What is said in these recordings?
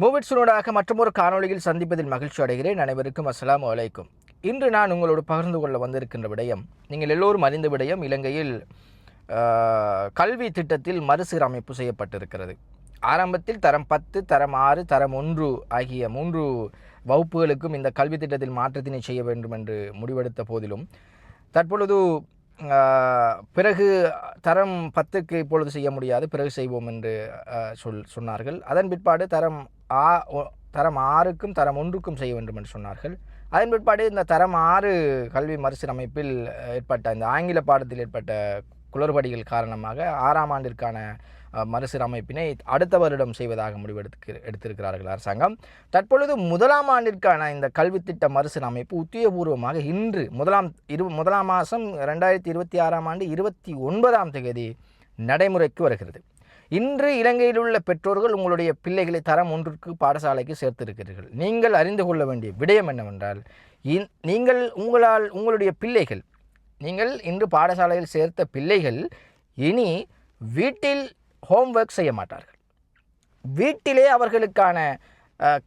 மூவிட் சுனோடாக மற்றொரு காணொளியில் சந்திப்பதில் மகிழ்ச்சி அடைகிறேன். அனைவருக்கும் அஸ்லாம் வலைக்கும் இன்று நான் உங்களோடு பகிர்ந்து கொள்ள வந்திருக்கின்ற விடயம் நீங்கள் எல்லோரும் அறிந்த விடயம் இலங்கையில் கல்வி திட்டத்தில் மறுசீரமைப்பு செய்யப்பட்டிருக்கிறது. ஆரம்பத்தில் தரம் பத்து தரம் ஆறு தரம் ஒன்று ஆகிய மூன்று வகுப்புகளுக்கும் இந்த கல்வி திட்டத்தில் மாற்றத்தினை செய்ய வேண்டும் என்று முடிவெடுத்த போதிலும் தற்பொழுது பிறகு தரம் பத்துக்கு இப்பொழுது செய்ய முடியாது பிறகு செய்வோம் என்று சொல் சொன்னார்கள். அதன் பிற்பாடு தரம் ஆ ஒ- தரம் ஆறுக்கும் தரம் ஒன்றுக்கும் செய்ய வேண்டும் என்று சொன்னார்கள். அதன் பிற்பாடு இந்த தரம் ஆறு கல்வி மறுசீரமைப்பில் ஏற்பட்ட இந்த ஆங்கில பாடத்தில் ஏற்பட்ட குளறுபடிகள் காரணமாக ஆறாம் ஆண்டிற்கான மறுசீரமைப்பினை அடுத்த வருடம் செய்வதாக முடிவெடுத்து எடுத்திருக்கிறார்கள் அரசாங்கம். தற்பொழுது முதலாம் ஆண்டிற்கான இந்த கல்வித்திட்ட மறுசீரமைப்பு உத்தியோகபூர்வமாக இன்று முதலாம் இரு முதலாம் மாதம் ரெண்டாயிரத்தி இருபத்தி ஆறாம் ஆண்டு இருபத்தி ஒன்பதாம் தேதி நடைமுறைக்கு வருகிறது. இன்று இலங்கையில் உள்ள பெற்றோர்கள் உங்களுடைய பிள்ளைகளை தரம் ஒன்றுக்கு பாடசாலைக்கு சேர்த்திருக்கிறீர்கள். நீங்கள் அறிந்து கொள்ள வேண்டிய விடயம் என்னவென்றால் இன்- நீங்கள் உங்களால் உங்களுடைய பிள்ளைகள் நீங்கள் இன்று பாடசாலையில் சேர்த்த பிள்ளைகள் இனி வீட்டில் ஹோம்ஒர்க் செய்ய மாட்டார்கள். வீட்டிலே அவர்களுக்கான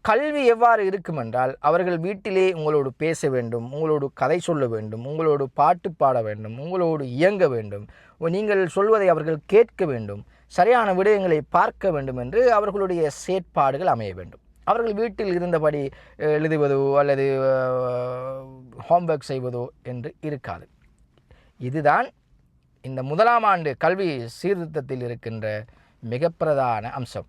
கல்வி எவ்வாறு இருக்கும் என்றால் அவர்கள் வீட்டிலே உங்களோடு பேச வேண்டும் உங்களோடு கதை சொல்ல வேண்டும் உங்களோடு பாட்டு பாட வேண்டும் உங்களோடு இயங்க வேண்டும். நீங்கள் சொல்வதை அவர்கள் கேட்க வேண்டும். சரியான விடயங்களை பார்க்க வேண்டும் என்று அவர்களுடைய செயற்பாடுகள் அமைய வேண்டும். அவர்கள் வீட்டில் இருந்தபடி எழுதுவதோ அல்லது ஹோம்ஒர்க் செய்வதோ என்று இருக்காது. இதுதான் இந்த முதலாம் ஆண்டு கல்வி சீர்திருத்தத்தில் இருக்கின்ற மிக பிரதான அம்சம்.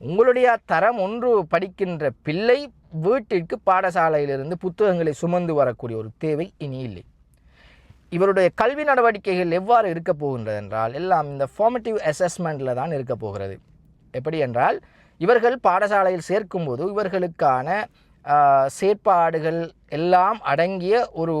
உங்களுடைய தரம் ஒன்று படிக்கின்ற பிள்ளை வீட்டிற்கு பாடசாலையிலிருந்து புத்தகங்களை சுமந்து வரக்கூடிய ஒரு தேவை இனி இல்லை. இவருடைய கல்வி நடவடிக்கைகள் எவ்வாறு இருக்க போகின்றது என்றால் எல்லாம் இந்த ஃபார்மேட்டிவ் அசஸ்மெண்ட்டில் தான் இருக்க போகிறது. எப்படி என்றால் இவர்கள் பாடசாலையில் சேர்க்கும்போது இவர்களுக்கான செயற்பாடுகள் எல்லாம் அடங்கிய ஒரு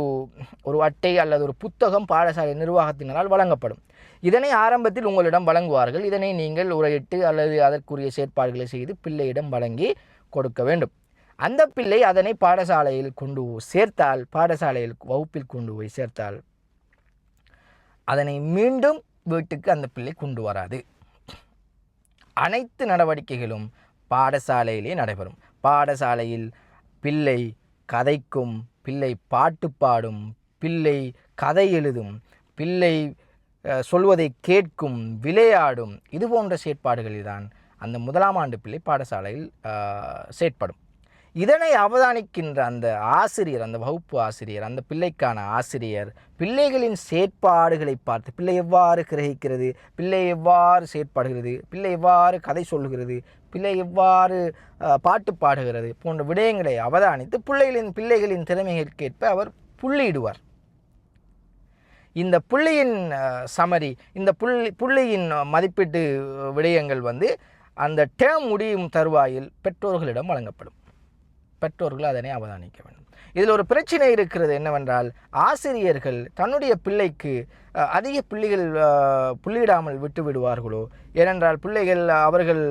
ஒரு அட்டை அல்லது ஒரு புத்தகம் பாடசாலை நிர்வாகத்தினரால் வழங்கப்படும். இதனை ஆரம்பத்தில் உங்களிடம் வழங்குவார்கள். இதனை நீங்கள் உரையிட்டு அல்லது அதற்குரிய செயற்பாடுகளை செய்து பிள்ளையிடம் வழங்கி கொடுக்க வேண்டும். அந்த பிள்ளை அதனை பாடசாலையில் கொண்டு சேர்த்தால் பாடசாலையில் வகுப்பில் கொண்டு போய் சேர்த்தால் அதனை மீண்டும் வீட்டுக்கு அந்த பிள்ளை கொண்டு வராது. அனைத்து நடவடிக்கைகளும் பாடசாலையிலே நடைபெறும். பாடசாலையில் பிள்ளை கதைக்கும் பிள்ளை பாட்டு பாடும் பிள்ளை கதை எழுதும் பிள்ளை சொல்வதை கேட்கும் விளையாடும் இது போன்ற செயற்பாடுகளில் தான் அந்த முதலாம் ஆண்டு பிள்ளை பாடசாலையில் செயற்படும். இதனை அவதானிக்கின்ற அந்த ஆசிரியர் அந்த வகுப்பு ஆசிரியர் அந்த பிள்ளைக்கான ஆசிரியர் பிள்ளைகளின் செயற்பாடுகளை பார்த்து பிள்ளை எவ்வாறு கிரகிக்கிறது பிள்ளை எவ்வாறு செயற்பாடுகிறது பிள்ளை எவ்வாறு கதை சொல்கிறது பிள்ளை எவ்வாறு பாட்டு பாடுகிறது போன்ற விடயங்களை அவதானித்து பிள்ளைகளின் பிள்ளைகளின் திறமைகளுக்கேற்ப அவர் புள்ளியிடுவார். இந்த புள்ளியின் சமரி இந்த புள்ளி புள்ளியின் மதிப்பீட்டு விடயங்கள் வந்து அந்த டேம் முடியும் தருவாயில் பெற்றோர்களிடம் வழங்கப்படும். பெற்றோர்கள் அதனை அவதானிக்க வேண்டும். இதில் ஒரு பிரச்சனை இருக்கிறது என்னவென்றால் ஆசிரியர்கள் தன்னுடைய பிள்ளைக்கு அதிக பிள்ளைகள் புள்ளியிடாமல் விட்டு விடுவார்களோ? ஏனென்றால் பிள்ளைகள் அவர்கள்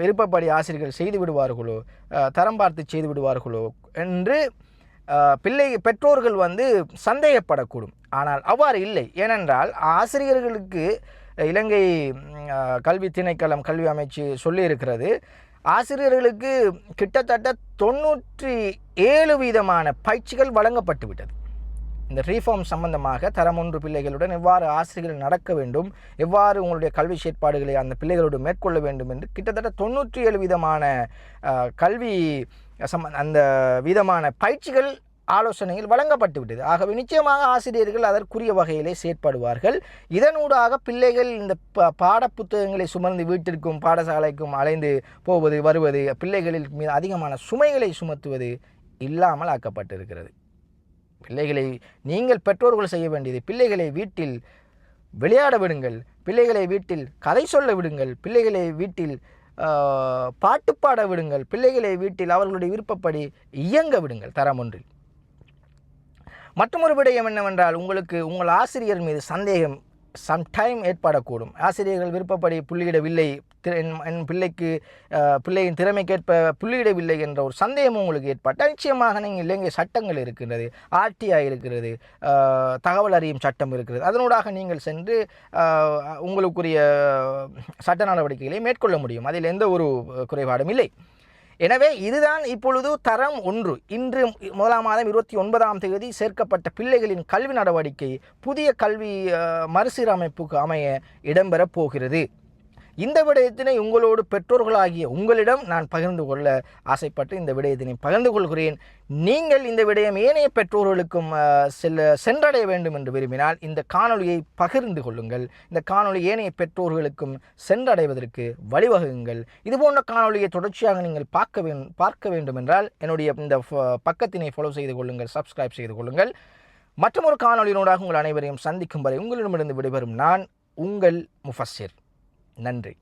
விருப்பப்படி ஆசிரியர்கள் செய்து விடுவார்களோ? தரம் பார்த்து செய்து விடுவார்களோ? என்று பிள்ளை பெற்றோர்கள் வந்து சந்தேகப்படக்கூடும். ஆனால் அவ்வாறு இல்லை. ஏனென்றால் ஆசிரியர்களுக்கு இலங்கை கல்வி திணைக்களம் கல்வி அமைச்சு சொல்லியிருக்கிறது ஆசிரியர்களுக்கு கிட்டத்தட்ட தொண்ணூற்றி ஏழு வீதமான பயிற்சிகள் வழங்கப்பட்டு விட்டது இந்த ரீஃபார்ம் சம்பந்தமாக தரம் ஒன்று பிள்ளைகளுடன் எவ்வாறு ஆசிரியர்கள் நடக்க வேண்டும் எவ்வாறு உங்களுடைய கல்வி செயற்பாடுகளை அந்த பிள்ளைகளோடு மேற்கொள்ள வேண்டும் என்று கிட்டத்தட்ட தொண்ணூற்றி ஏழு விதமான கல்வி சம்ப அந்த விதமான பயிற்சிகள் ஆலோசனைகள் வழங்கப்பட்டுவிட்டது ஆகவே நிச்சயமாக ஆசிரியர்கள் அதற்குரிய வகையிலே செயற்படுவார்கள். இதனூடாக பிள்ளைகள் இந்த ப பாடப்புத்தகங்களை சுமந்து வீட்டிற்கும் பாடசாலைக்கும் அலைந்து போவது வருவது பிள்ளைகளில் மீது அதிகமான சுமைகளை சுமத்துவது இல்லாமல் ஆக்கப்பட்டிருக்கிறது. பிள்ளைகளை நீங்கள் பெற்றோர்கள் செய்ய வேண்டியது பிள்ளைகளை வீட்டில் விளையாட விடுங்கள் பிள்ளைகளை வீட்டில் கதை சொல்ல விடுங்கள் பிள்ளைகளை வீட்டில் பாட்டு பாட விடுங்கள் பிள்ளைகளை வீட்டில் அவர்களுடைய விருப்பப்படி இயங்க விடுங்கள் தரம் ஒன்றில். மற்றொரு விடயம் என்னவென்றால் உங்களுக்கு உங்கள் ஆசிரியர் மீது சந்தேகம் சம்டைம் ஏற்படக்கூடும். ஆசிரியர்கள் விருப்பப்படி புள்ளியிடவில்லை என்- என் பிள்ளைக்கு பிள்ளையின் திறமைக்கேற்ப புள்ளியிடவில்லை என்ற ஒரு சந்தேகம் உங்களுக்கு ஏற்பட்டால் நிச்சயமாக நீங்கள் இலங்கை சட்டங்கள் இருக்கின்றது ஆர்டிஐ இருக்கிறது தகவல் அறியும் சட்டம் இருக்கிறது. அதனூடாக நீங்கள் சென்று உங்களுக்குரிய சட்ட நடவடிக்கைகளை மேற்கொள்ள முடியும். அதில் எந்த ஒரு குறைபாடும் இல்லை. எனவே இதுதான் இப்பொழுது தரம் ஒன்று. இன்று முதலாம் மாதம் இருபத்தி ஒன்பதாம் தேதி சேர்க்கப்பட்ட பிள்ளைகளின் கல்வி நடவடிக்கை புதிய கல்வி மறுசீரமைப்புக்கு அமைய இடம்பெறப் போகிறது. இந்த விடயத்தினை உங்களோடு பெற்றோர்களாகிய உங்களிடம் நான் பகிர்ந்து கொள்ள ஆசைப்பட்டு இந்த விடயத்தினை பகிர்ந்து கொள்கிறேன். நீங்கள் இந்த விடயம் ஏனைய பெற்றோர்களுக்கும் செல்ல சென்றடைய வேண்டும் என்று விரும்பினால் இந்த காணொளியை பகிர்ந்து கொள்ளுங்கள். இந்த காணொளி ஏனைய பெற்றோர்களுக்கும் சென்றடைவதற்கு வழிவகுங்கள். இதுபோன்ற காணொளியை தொடர்ச்சியாக நீங்கள் பார்க்க வே பார்க்க வேண்டும் என்றால் என்னுடைய இந்த பக்கத்தினை ஃபாலோ செய்து கொள்ளுங்கள் சப்ஸ்கிரைப் செய்து கொள்ளுங்கள். மற்றொரு காணொளியினூடாக உங்கள் அனைவரையும் சந்திக்கும் வரை உங்களிடமிருந்து விடைபெறும் நான் உங்கள் முஃபஸ்ஸிர். நன்றி.